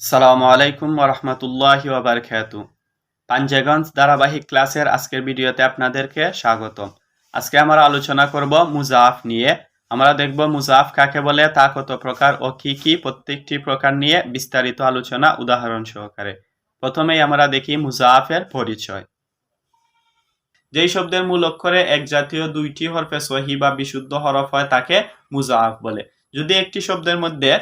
সালামু আলাইকুম ওরহমতুল্লাহি ওবরকাতু পাঞ্জেগঞ্জ ধারাবাহিক ক্লাসের আজকের ভিডিওতে আপনাদেরকে স্বাগত আজকে আমরা আলোচনা করব মুজাফ নিয়ে। আমরা দেখব মুজাফ কাকে বলে, তা কত প্রকার ও কি কি প্রত্যেকটি প্রকার নিয়ে বিস্তারিত আলোচনা উদাহরণ সহকারে। প্রথমেই আমরা দেখি মুজাফের পরিচয়। যেই শব্দের মূল অক্ষরে এক জাতীয় দুইটি হরফে সহি বা বিশুদ্ধ হরফ হয় তাকে মুজাফ বলে। যদি একটি শব্দের মধ্যে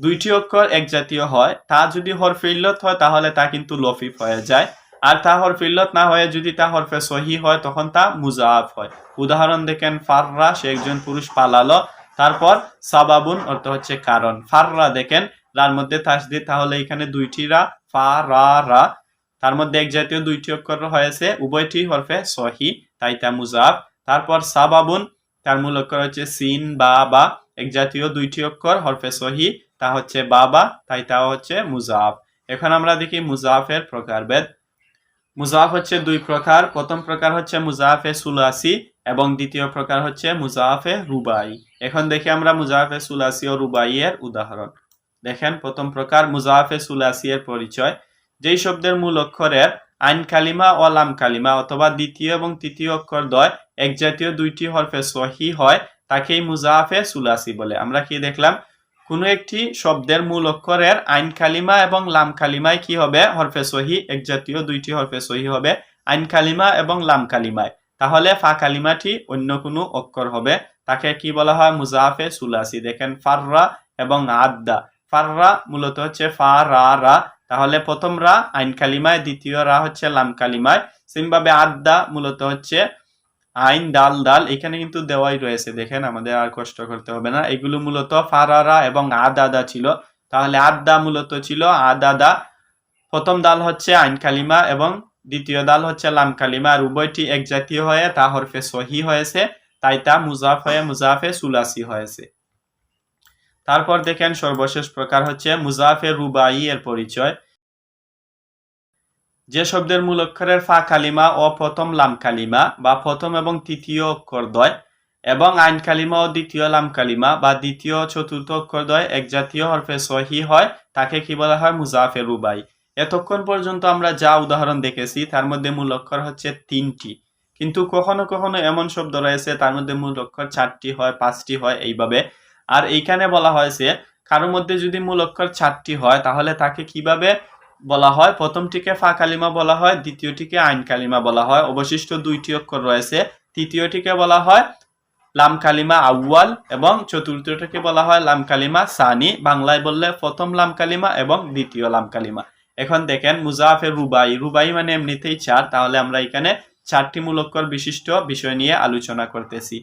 দুইটি অক্ষর এক জাতীয় হয়। তা যদি হরফে ইল্লত হয়, তাহলে তা কিন্তু লফিফ হয়ে যায়। আর তা হরফে ইল্লত না হয়ে যদি তা হরফে সহি হয়, তখন তা মুজাফ হয়। উদাহরণ দেখেন, ফাররা, সে একজন পুরুষ পালালো। তারপর সাবাবুন, অর্থ হচ্ছে কারণ। ফাররা দেখেন রার মধ্যে তাসদিদ, তাহলে এখানে দুইটি রা, ফা তার মধ্যে এক জাতীয় দুইটি অক্ষর হয়েছে, উভয়টি হরফে সহি, তাই তা মুজাফ। তারপর সাবাবুন, তার মূল অক্ষর হচ্ছে সিন, বা বা। এক জাতীয় দুইটি অক্ষর, হরফে সহি, তা হচ্ছে বাবা, তাই তা হচ্ছে মুজাফ। এখন আমরা দেখি মুজাফের প্রকারভেদ। মুজাফ হচ্ছে দুই প্রকার, প্রথম প্রকার হচ্ছে মুজাফে সুলাসি এবং দ্বিতীয় প্রকার হচ্ছে মুজাফে রুবাই। এখন দেখি আমরা মুজাফে সুলাসি ও রুবাই এর উদাহরণ। দেখেন, প্রথম প্রকার মুজাফে সুলাসি এর পরিচয়। যেই শব্দের মূল অক্ষরের আইন কালিমা ও লাম কালিমা অথবা দ্বিতীয় এবং তৃতীয় অক্ষর দ্বয় এক জাতীয় দুইটি হরফে সহি হয় তাকেই মুজাফে সুলাসি বলে। আমরা কি দেখলাম? কোনো একটি শব্দের মূল অক্ষরের আইন কালিমা এবং লাম কালিমায় কি হবে? হরফে সহি, এক জাতীয় দুইটি হরফে সহি হবে। আইন কালিমা এবং লাম কালিমায়। তাহলে ফা কালিমাটি অন্য কোনো অক্ষর হবে। তাকে কি বলা হয়? মুজাফে সুলাসি। দেখেন, ফাররা এবং আদ্দা। ফাররা মূলত হচ্ছে ফা, রা রা। তাহলে প্রথম রা আইন কালিমায়, দ্বিতীয় রা হচ্ছে লাম কালিমায়। সিমভাবে আদ্দা মূলত হচ্ছে আইন, ডাল ডাল, এখানে কিন্তু দেওয়াই রয়েছে। দেখেন, আমাদের আর কষ্ট করতে হবে না। এগুলো মূলত ফারারা এবং আদাদা ছিল। তাহলে আদা মূলত ছিল আদাদা। প্রথম দাল হচ্ছে আইন কালিমা এবং দ্বিতীয় দাল হচ্ছে লাম কালিমা। আর উভয়টি এক জাতীয় হয়ে তা হরফে সহি হয়েছে। তাই তা মুজাফ হয়ে মুজাফে সুলাসি হয়েছে। তারপর দেখেন, সর্বশেষ প্রকার হচ্ছে মুজাফে রুবাই এর পরিচয়। যে শব্দের মূল অক্ষরের ফা কালিমা ও প্রথম লাম কালিমা বা প্রথম এবং তৃতীয় অক্ষর দ্বয় এবং আইন কালিমা ও দ্বিতীয় লাম কালিমা বা দ্বিতীয় চতুর্থ অক্ষর দ্বয় এক জাতীয় হরফে সহি হয়, তাকে কি বলা হয়? মুজাফে রুবাই এতক্ষণ পর্যন্ত আমরা যা উদাহরণ দেখেছি, তার মধ্যে মূল অক্ষর হচ্ছে তিনটি। কিন্তু কখনো কখনো এমন শব্দ রয়েছে, তার মধ্যে মূল অক্ষর চারটি হয়, পাঁচটি হয় এইভাবে। আর এইখানে বলা হয়েছে কারোর মধ্যে যদি মূল অক্ষর চারটি হয়, তাহলে তাকে কীভাবে বলা হয়, প্রথমটিকে ফা কালিমা বলা হয়, দ্বিতীয়টিকে আইন কালিমা বলা হয়, অবশিষ্ট দুইটি অক্ষর রয়েছে। তৃতীয়টিকে বলা হয়, লাম কালিমা আউয়াল এবং চতুর্থটিকে বলা হয়, লাম কালিমা সানি। বাংলায় বললে প্রথম লাম কালিমা এবং দ্বিতীয় লাম কালিমা। এখন দেখেন মুজাফের রুবাই। রুবাই মানে এমনিতেই চার, তাহলে আমরা এখানে চারটি মূল অক্ষর বিশিষ্ট বিষয় নিয়ে আলোচনা করতেছি।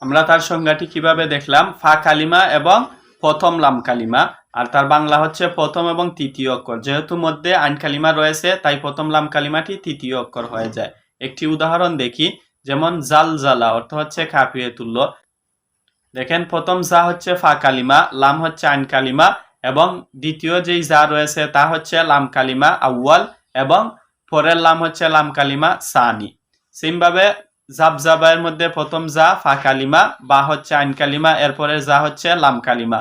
আমরা তার সংজ্ঞাটি কীভাবে দেখলাম? ফা কালিমা এবং প্রথম লাম কালিমা, আর তার বাংলা হচ্ছে প্রথম এবং তৃতীয় অক্ষর। যেহেতু মধ্যে আইন কালিমা রয়েছে, তাই প্রথম লাম কালিমাটি তৃতীয় অক্ষর হয়ে যায়। একটি উদাহরণ দেখি, যেমন জাল জালা, অর্থ হচ্ছে কাঁপিয়ে তুলল দেখেন, প্রথম যা হচ্ছে ফা কালিমা, লাম হচ্ছে আইন কালিমা, এবং দ্বিতীয় যেই যা রয়েছে, তা হচ্ছে লাম কালিমা আউয়াল, এবং পরের লাম হচ্ছে লাম কালিমা সানি। সেমভাবে জাব জাবায়ের মধ্যে প্রথম যা ফা কালিমা, বা হচ্ছে আইন কালিমা এরপরে যা হচ্ছে লাম কালিমা।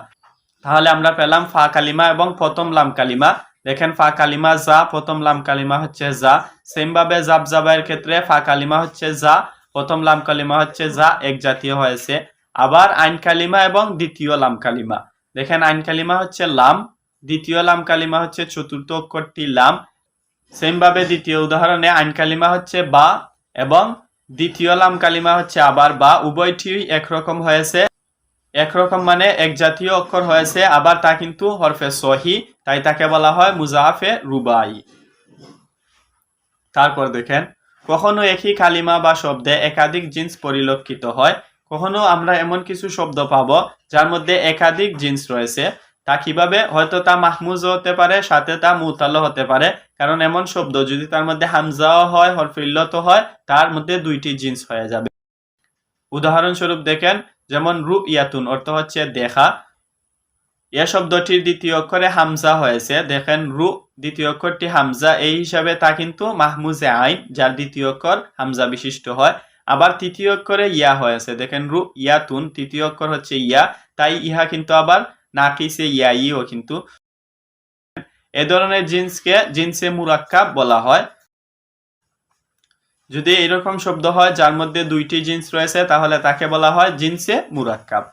তাহলে আমরা পেলাম ফা কালিমা এবং প্রথম লাম কালিমা। দেখেন ফা কালিমা যা প্রথম লাম কালিমা হচ্ছে যা সেম ভাবে জাব জাবায়ের ক্ষেত্রে ফা কালিমা হচ্ছে যা প্রথম লাম কালিমা হচ্ছে যা এক জাতীয় হয়েছে। আবার আইন কালিমা এবং দ্বিতীয় লাম কালিমা। দেখেন আইন কালিমা হচ্ছে লাম, দ্বিতীয় লাম কালিমা হচ্ছে চতুর্থ অক্ষরটি লাম। সেম ভাবে দ্বিতীয় উদাহরণে আইন কালিমা হচ্ছে বা এবং দ্বিতীয় লাম কালিমা হচ্ছে আবার বা উভয়টি একরকম হয়েছে। একরকম মানে এক জাতীয় অক্ষর হয়েছে, আবার তা কিন্তু হরফে সহি, তাই তাকে বলা হয় মুজাফে রুবাই। তারপর দেখেন, কখনো একই কালিমা বা শব্দে একাধিক জিন্স পরিলক্ষিত হয়, কখনো আমরা এমন কিছু শব্দ পাব যার মধ্যে একাধিক জিন্স রয়েছে। তা কীভাবে? হয়তো তা মাহমুজ হতে পারে, সাথে তা মুতালো হতে পারে। কারণ এমন শব্দ, যদি তার মধ্যে হামজাও হয় হরফিল্লত হয়, তার মধ্যে দুইটি জিন্স হয়ে যাবে। উদাহরণস্বরূপ দেখেন, যেমন রূপ ইয়াতুন অর্থ হচ্ছে দেখা। এ শব্দটির দ্বিতীয় অক্ষরে হামজা হয়েছে। দেখেন, রু দ্বিতীয় অক্ষরটি হামজা। এই হিসাবে তা কিন্তু মাহমুজে আইন, যার দ্বিতীয় অক্ষর হামজা বিশিষ্ট হয়। আবার তৃতীয় অক্ষরে ইয়া হয়েছে। দেখেন রু ইয়াতুন তৃতীয় অক্ষর হচ্ছে ইয়া। তাই ইহা কিন্তু আবার নাকিসে ইয়াইও কিন্তু। এ ধরনের জিন্সকে, জিন্সে মুরাক্কাব বলা হয়। যদি এরকম শব্দ হয়, যার মধ্যে দুইটি জিন্স রয়েছে, তাহলে তাকে বলা হয় জিন্সে মুরাক্কাব।